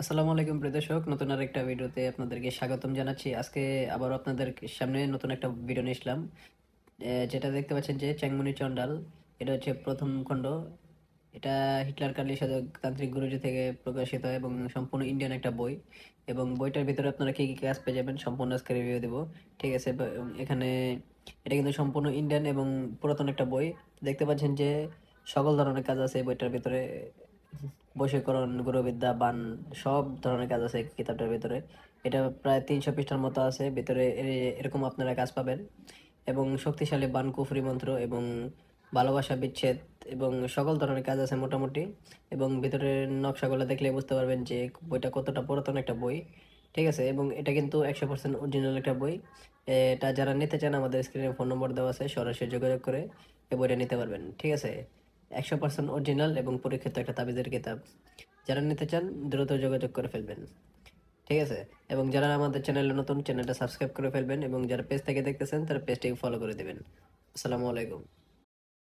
আসসালামু আলাইকুম প্রিয় দর্শক, নতুন আর একটা ভিডিওতে আপনাদেরকে স্বাগতম জানাচ্ছি। আজকে আবার আপনাদের সামনে নতুন একটা ভিডিও নিয়ে এসলাম যেটা দেখতে পাচ্ছেন যে চ্যাংমনি চন্ডাল এটা হচ্ছে প্রথম খণ্ড। এটা হিটলার সাথে তান্ত্রিক গুরুজি থেকে প্রকাশিত হয় এবং সম্পূর্ণ ইন্ডিয়ান একটা বই। এবং বইটার ভিতরে আপনারা কি কি কাজ পেয়ে যাবেন সম্পূর্ণ আজকে রিভিউ দেবো। ঠিক আছে এখানে এটা কিন্তু সম্পূর্ণ ইন্ডিয়ান এবং পুরাতন একটা বই। দেখতে পাচ্ছেন যে সকল ধরনের কাজ আছে বইটার ভিতরে। বশীকরণ, গুরুবিদ্যা, বান, সব ধরনের কাজ আছে কিতাবটার ভিতরে। এটা প্রায় তিনশো পৃষ্ঠার মতো আছে, ভিতরে এরকম আপনারা কাজ পাবেন। এবং শক্তিশালী বান, কুফরি মন্ত্র এবং ভালোবাসা, বিচ্ছেদ এবং সকল ধরনের কাজ আছে মোটামুটি। এবং ভিতরের নকশাগুলো দেখলে বুঝতে পারবেন যে বইটা কতটা পুরাতন একটা বই, ঠিক আছে? এবং এটা কিন্তু একশো পার্সেন্ট অরিজিনাল একটা বই। এটা যারা নিতে চান, আমাদের স্ক্রিনে ফোন নম্বর দেওয়া আছে, সরাসরি যোগাযোগ করে এই বইটা নিতে পারবেন, ঠিক আছে? একশো পার্সেন্ট অরিজিনাল এবং পরীক্ষিত একটা তাবিজের কিতাব। যারা নিতে চান, দ্রুত যোগাযোগ করে ফেলবেন। ঠিক আছে? এবং যারা আমাদের চ্যানেলে নতুন, চ্যানেলটা সাবস্ক্রাইব করে ফেলবেন এবং যারা পেজ থেকে দেখতেছেন, তারা পেজটিকে ফলো করে দেবেন। আসসালামু আলাইকুম।